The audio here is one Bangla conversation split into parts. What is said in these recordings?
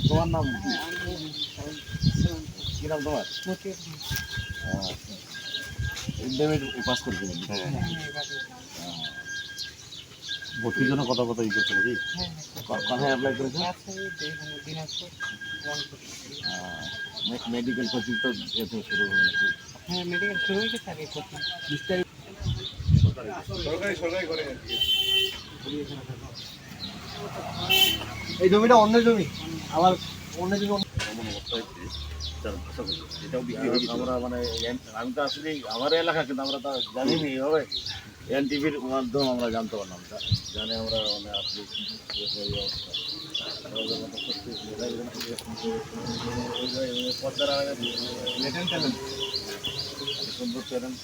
তোমার নাম কি? ই করছে নাকি কোথায় অ্যাপ্লাই করেছ মেডিকেল কোচিং তো শুরু হবে নাকি হ্যাঁ মেডিকেল শুরু হয়ে গেছে এই জমিটা অন্য জমি? আমার অন্য জমি এমন অবস্থা হচ্ছে তার ভাষা এটাও বিক্রি হয়ে আমরা মানে আমি তো আসলে আমার এলাকা কিন্তু আমরা তো জানিনি এইভাবে এনটিভির মাধ্যমে আমরা জানতে পারলাম তা- জানে আমরা মানে আসলে অবস্থা। পদ্মার সুন্দর ট্যালেন্ট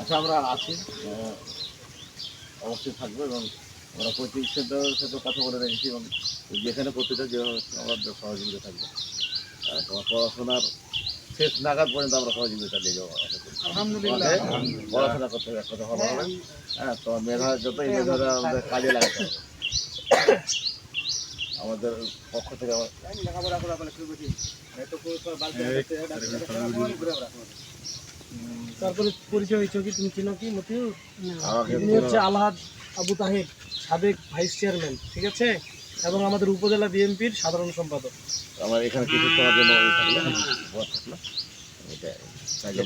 আচ্ছা আমরা আছি। অবশ্যই থাকব এবং আমরা কোচিং সেন্টারের সাথে কথা বলে রেখেছি এবং যেখানে করতে চাই যেভাবে আমাদের সহযোগিতা থাকবে। তোমার পড়াশোনার শেষ নাগাদ পর্যন্ত আমরা সহযোগিতা চালিয়ে যাব আলহামদুলিল্লাহ। পড়াশোনা করতে হবে কথা ভালো হবে। হ্যাঁ তোমার মেধা যতই মেধা আমাদের কাজে লাগাতে হবে। আমাদের পক্ষ থেকে আমার তারপরে পরিচয় হয়েছে কি তুমি চিনো কি মতিউর তিনি হচ্ছে আলহাদ আবু তাহের সাবেক ভাইস চেয়ারম্যান ঠিক আছে? এবং আমাদের উপজেলা বিএনপির সাধারণ সম্পাদক। আমার এখানে কিছু তোমার জন্য ই থাকল ঘর থাকল। এটা কাজে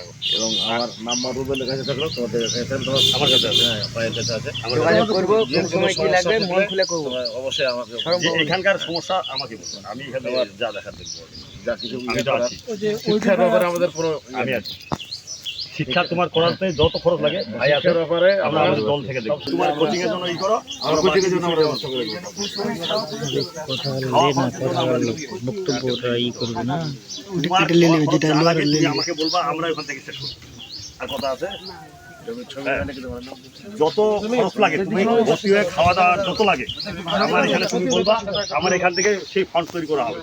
লাগাও। এবং আমার নাম্বার রুবেলের কাছে থাকল তোমাদের কাছে আমার কাছে আছে হ্যাঁ কাছে আছে। মন অবশ্যই আমাকে এখানকার সমস্যা আমাকে বলবেন আমি এখানে যা দেখার দেখব। যা কিছু আমি তো আছি। ওই যে ব্যাপারে আমাদের কোনো আমি আছি। শিক্ষা তোমার করাতে যত খরচ লাগে ভাই আছে ব্যাপারে আমরা আমাদের দল থেকে দেখব। তোমার কোচিং এর জন্য ই করো আমরা কোচিংয়ের জন্য আমরা ব্যবস্থা করে দেবো। খাওয়া খাওয়া খরচ আমরা দেবো। তোমার খরচ যা লাগে তুমি আমাকে বলবা আমরা ওখান থেকে শেষ করব আর কথা আছে? হ্যাঁ। যত খরচ লাগে তুমি ভর্তি হয়ে খাওয়া দাওয়া যত লাগে আমার এখানে তুমি বলবা আমার এখান থেকে সেই ফান্ড তৈরি করা হবে।